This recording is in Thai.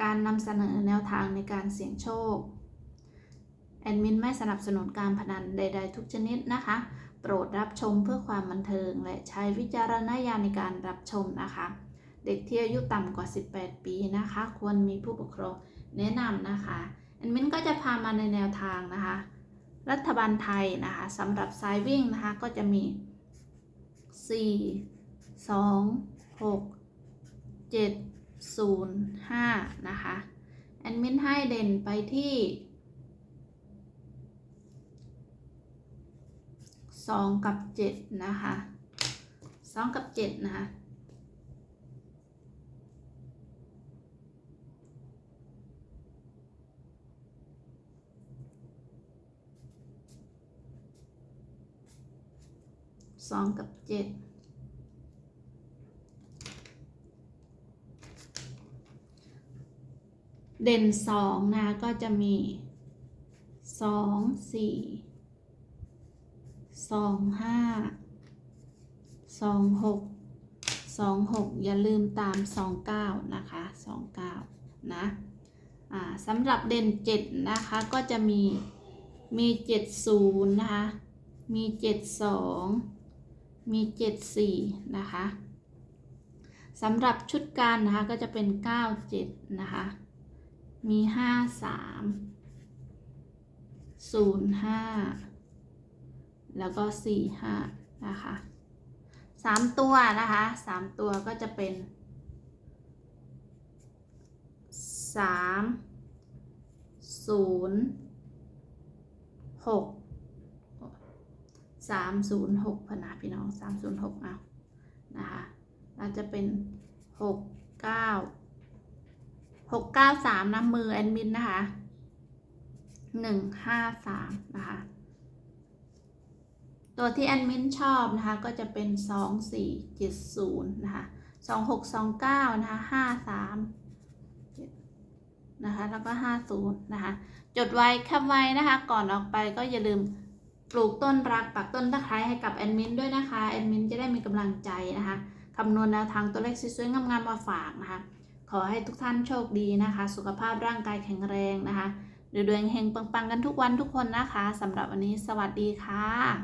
การนำเสนอแนวทางในการเสี่ยงโชค แอดมินไม่สนับสนุนการพนันใด ๆ ทุกชนิดนะคะ โปรดรับชมเพื่อความบันเทิง และใช้วิจารณญาณในการรับชมนะคะ เด็กที่อายุต่ำกว่า 18 ปีนะคะ ควรมีผู้ปกครองแนะนำนะคะ แอดมินก็จะพามาในแนวทางนะคะ รัฐบาลไทยนะคะสำหรับสายวิ่งนะคะ ก็จะมี 4 2 6 7 0 5 นะคะแอดมินให้เด่นไปที่ 2 กับ 7 นะคะ 2 กับ 7 นะคะสองกับเจ็ด เด่นสองนะก็จะมีสองสี่สองห้าสองหกสองหกอย่าลืมตามสองเก้านะคะสองเก้านะอ่าสำหรับเด่นเจ็ดนะคะก็จะมีมีเจ็ดศูนย์นะคะมีเจ็ดสองมีเจ็ดสี่นะคะสำหรับชุดการนะคะก็จะเป็นเก้าเจ็ดนะคะ มีห้าสามศูนย์ห้าแล้วก็สี่ห้านะคะสามตัวนะคะสามตัวก็จะเป็นสามศูนย์หกสามศูนย์หกพนะพี่น้องสามศูนย์หกเอานะคะเราจะเป็นหกเก้า หกเก้าสามนะมือแอดมินนะคะหนึ่งห้าสามนะคะตัวที่แอดมินชอบนะคะก็จะเป็นสองสี่เจ็ดศูนย์นะคะสองหกสองเก้านะคะห้าสามนะคะแล้วก็ห้าศูนย์นะคะ จดไว้แคปไว้นะคะ ก่อนออกไปก็อย่าลืมปลูกต้นรักปักต้นตะไคร้ให้กับแอดมินด้วยนะคะ แอดมินจะได้มีกำลังใจนะคะคำนวณแนวทางตัวเลขสวยๆงามๆมาฝากนะคะ ขอให้ทุกท่านโชคดีนะคะ สุขภาพร่างกายแข็งแรงนะคะดวงเฮงปังๆกันทุกวันทุกคนนะคะสำหรับวันนี้สวัสดีค่ะ